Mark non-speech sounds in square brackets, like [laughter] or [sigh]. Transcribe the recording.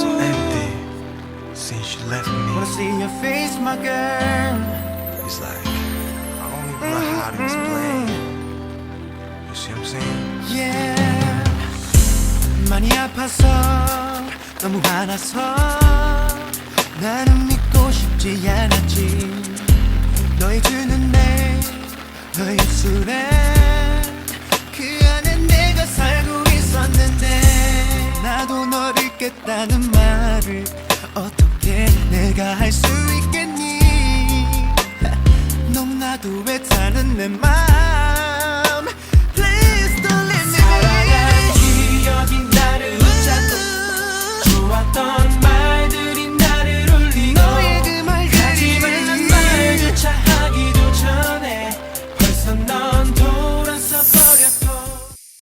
so empty since you left Wanna me. see your face, my girl. It's like I don't even know how to explain. You see what I'm saying? Yeah. 많이 아파서 너무 화나서 나는 믿고 싶지 않았지. 너의 주는 내 너의 입술에 너를 잊겠다는 말을 어떻게 내가 할 수 있겠니? [laughs] 너무나도 애타는 내말